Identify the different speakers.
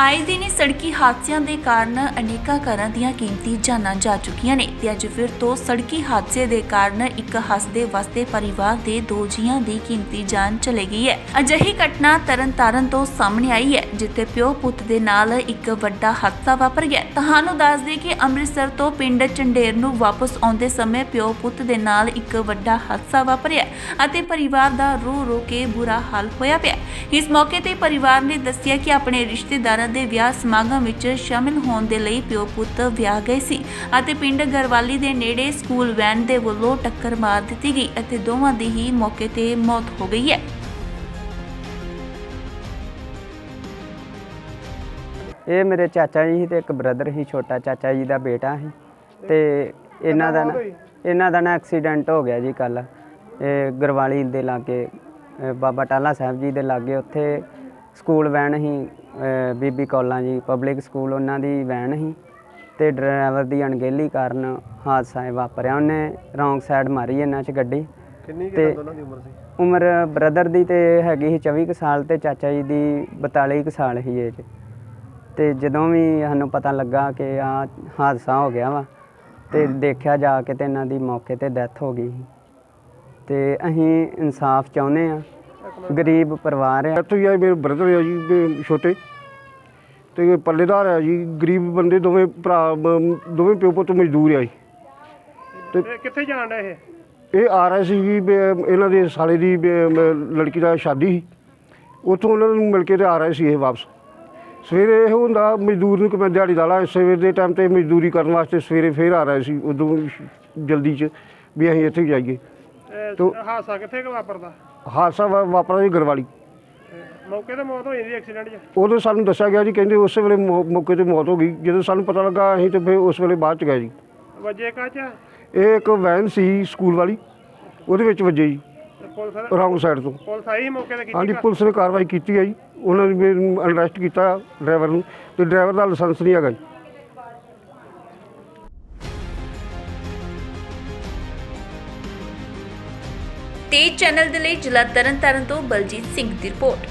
Speaker 1: ਆਏ ਦਿਨ ਸੜਕੀ ਹਾਦਸਿਆਂ ਦੇ ਕਾਰਨ ਅਨੇਕਾਂ ਘਰਾਂ ਦੀਆਂ ਕੀਮਤੀ ਜਾਨਾਂ ਜਾ ਚੁੱਕੀਆਂ ਨੇ ਤੇ ਅੱਜ ਫਿਰ ਤੋਂ ਸੜਕੀ ਹਾਦਸੇ ਦੇ ਕਾਰਨ ਇੱਕ ਹੱਸਦੇ ਵਸਦੇ ਪਰਿਵਾਰ ਦੇ ਦੋ ਜੀਆਂ ਦੀ ਕੀਮਤੀ ਜਾਨ ਚਲੇ ਗਈ ਹੈ। ਅਜਿਹੀ ਘਟਨਾ ਤਰਨਤਾਰਨ ਤੋਂ ਸਾਹਮਣੇ ਆਈ ਹੈ, ਜਿੱਥੇ ਪਿਓ ਪੁੱਤ ਦੇ ਨਾਲ ਇੱਕ ਵੱਡਾ ਹਾਦਸਾ ਵਾਪਰ ਗਿਆ। ਤੁਹਾਨੂੰ ਦੱਸ ਦਈਏ ਕਿ ਅੰਮ੍ਰਿਤਸਰ ਤੋਂ ਪਿੰਡ ਚੰਡੇਰ ਨੂੰ ਵਾਪਸ ਆਉਂਦੇ ਸਮੇਂ ਪਿਓ ਪੁੱਤ ਦੇ ਨਾਲ ਇੱਕ ਵੱਡਾ ਹਾਦਸਾ ਵਾਪਰਿਆ ਅਤੇ ਪਰਿਵਾਰ ਦਾ ਰੋ ਰੋ ਕੇ ਬੁਰਾ ਹਾਲ ਹੋਇਆ ਪਿਆ। ਇਸ ਮੌਕੇ ਤੇ ਪਰਿਵਾਰ ਨੇ ਦੱਸਿਆ ਕਿ ਆਪਣੇ ਰਿਸ਼ਤੇਦਾਰਾਂ ਦੇ ਵਿਆਹ ਸਮਾਗਮ ਵਿੱਚ ਸ਼ਾਮਿਲ ਹੋਣ ਦੇ ਲਈ ਪਿਓ ਪੁੱਤ ਵਿਆਹ ਗਏ ਸੀ ਅਤੇ ਪਿੰਡ ਗਰਵਾਲੀ ਦੇ ਨੇੜੇ ਸਕੂਲ ਵੈਨ ਦੇ ਵੱਲੋਂ ਟੱਕਰ ਮਾਰ ਦਿੱਤੀ ਗਈ ਅਤੇ ਦੋਵਾਂ ਦੀ ਹੀ ਮੌਕੇ ਤੇ ਮੌਤ ਹੋ ਗਈ ਹੈ।
Speaker 2: ਇਹ ਮੇਰੇ ਚਾਚਾ ਜੀ ਸੀ ਤੇ ਇੱਕ ਬ੍ਰਦਰ ਸੀ, ਛੋਟਾ ਚਾਚਾ ਜੀ ਦਾ ਬੇਟਾ ਸੀ ਤੇ ਇਹਨਾਂ ਦਾ ਨਾ ਇਹਨਾਂ ਦਾ ਨਾ ਐਕਸੀਡੈਂਟ ਹੋ ਗਿਆ ਜੀ ਕੱਲ ਇਹ ਗਰਵਾਲੀ ਦੇ ਲਾਗੇ ਅਹ ਬਾਬਾ ਟਾਲਾ ਸਾਹਿਬ ਜੀ ਦੇ ਲਾਗੇ ਉੱਥੇ ਸਕੂਲ ਵੈਨ ਅਹ ਬੀਬੀ ਕੌਲਾਂ ਜੀ ਪਬਲਿਕ ਸਕੂਲ ਉਹਨਾਂ ਦੀ ਵੈਨ ਸੀ ਤੇ ਡਰਾਈਵਰ ਦੀ ਅਣਗਹਿਲੀ ਕਾਰਨ ਹਾਦਸਾ ਇਹ ਵਾਪਰਿਆ। ਉਹਨੇ ਰੌਂਗ ਸਾਈਡ ਮਾਰੀ ਇਹਨਾਂ 'ਚ ਗੱਡੀ।
Speaker 3: ਕਿੰਨੀ ਕੁ
Speaker 2: ਤੇ
Speaker 3: ਦੋਨਾਂ ਦੀ ਉਮਰ ਸੀ?
Speaker 2: ਉਮਰ ਬ੍ਰਦਰ ਦੀ ਤੇ ਹੈਗੀ ਸੀ 24 ਕੁ ਸਾਲ ਤੇ ਚਾਚਾ ਜੀ ਦੀ 42 ਕੁ ਸਾਲ ਸੀ ਏਜ ਤੇ ਜਦੋਂ ਵੀ ਸਾਨੂੰ ਪਤਾ ਲੱਗਾ ਕਿ ਆ ਹਾਦਸਾ ਹੋ ਗਿਆ ਵਾ ਤੇ ਦੇਖਿਆ ਜਾ ਕੇ ਤੇ ਇਹਨਾਂ ਦੀ ਮੌਕੇ ਤੇ ਡੈਥ ਹੋ ਗਈ ਸੀ। ਤੇ ਅਸੀਂ ਇਨਸਾਫ ਚਾਹੁੰਦੇ ਆ ਗਰੀਬ ਪਰਿਵਾਰ ਆ
Speaker 3: ਇੱਥੇ ਹੀ ਮੇਰੇ ਬ੍ਰਦਰ ਆ ਜੀ ਤੇ ਛੋਟੇ। ਤੇ ਪੱਲੇਦਾਰ ਆ ਜੀ ਗਰੀਬ ਬੰਦੇ ਦੋਵੇਂ ਭਰਾ ਮ- ਦੋਵੇਂ ਪਿਓ ਪੁੱਤ ਮਜ਼ਦੂਰ ਆ ਜੀ। ਤੇ
Speaker 4: ਕਿੱਥੇ ਜਾਣ ਦਾ ਇਹ?
Speaker 3: ਇਹ ਆ ਰਹੇ ਸੀ ਜੀ ਵੀ ਇਹਨਾਂ ਦੇ ਸਾਲੇ ਦੀ ਵੀ ਮ- ਲੜਕੀ ਦਾ ਸ਼ਾਦੀ ਸੀ। ਉੱਥੋਂ ਉਹਨਾਂ ਨੂੰ ਮਿਲ ਕੇ ਤੇ ਆ ਰਹੇ ਸੀ ਇਹ ਵਾਪਸ। ਸਵੇਰੇ ਇਹ ਹੁੰਦਾ ਮਜ਼ਦੂਰ ਨੂੰ ਕਿ ਮੈਂ ਦਿਹਾੜੀ ਲਾ ਸਵੇਰ ਦੇ ਟਾਈਮ ਤੇ ਮਜ਼ਦੂਰੀ ਕਰਨ ਵਾਸਤੇ ਸਵੇਰੇ ਫੇਰ ਆ ਰਹੇ ਸੀ ਉਦੋਂ ਜਲਦੀ ਚ ਵੀ ਅਸੀਂ ਇੱਥੇ ਜਾਈਏ।
Speaker 4: ਇਹ
Speaker 3: ਤੋ-
Speaker 4: ਹਾਦਸਾ ਕਿੱਥੇ ਕੁ ਵਾਪਰਦਾ?
Speaker 3: ਹਾਦਸਾ ਵਾ- ਵਾਪਰਿਆ ਜੀ ਗਰਵਾਲੀ।
Speaker 4: ਮੌਕੇ ਤੇ ਮੌਤ ਹੋ ਜਾਂਦੀ ਐਕਸੀਡੈਂਟ 'ਚ?
Speaker 3: ਉਦੋਂ ਸਾਨੂੰ ਦੱਸਿਆ ਗਿਆ ਜੀ ਕਹਿੰਦੇ ਉਸੇ ਵੇਲੇ ਮੌ- ਮੌਕੇ ਤੇ ਮੌਤ ਹੋ ਗਈ। ਜਦੋਂ ਸਾਨੂੰ ਪਤਾ ਲੱਗਾ ਅਸੀਂ ਤੇ ਫਿਰ ਉਸ ਵੇਲੇ ਬਾਅਦ ਚ ਗਏ ਜੀ।
Speaker 4: ਵਜੇ ਕਾਚ
Speaker 3: ਇਹ ਇੱਕ ਵੈਨ ਸੀ ਸਕੂਲ ਵਾਲੀ ਉਹਦੇ ਵਿੱਚ ਵੱਜੇ ਜੀ।
Speaker 4: ਪੁਲਿਸ
Speaker 3: ਰੌਂਗ ਸਾਈਡ ਤੋਂ।
Speaker 4: ਪੁਲਿਸ ਆਈ ਮੌਕੇ ਤੇ ਕੀਤੀ
Speaker 3: ਹਾਂਜੀ
Speaker 4: ਕਾ-
Speaker 3: ਪੁਲਿਸ ਨੇ ਕਾਰਵਾਈ ਕੀਤੀ ਹੈ ਜੀ। ਉਹਨਾਂ ਨੇ ਅਰੈਸਟ ਕੀਤਾ ਡਰਾਈਵਰ ਨੂੰ। ਤੇ ਡਰਾਈਵਰ ਦਾ ਲਾਇਸੈਂਸ ਨਹੀਂ ਹੈਗਾ ਜੀ।
Speaker 1: ਤੇਜ਼ ਚੈਨਲ ਦੇ ਲਈ ਜ਼ਿਲ੍ਹਾ ਤਰਨਤਾਰਨ ਤੋਂ ਬਲਜੀਤ ਸਿੰਘ ਦੀ ਰਿਪੋਰਟ।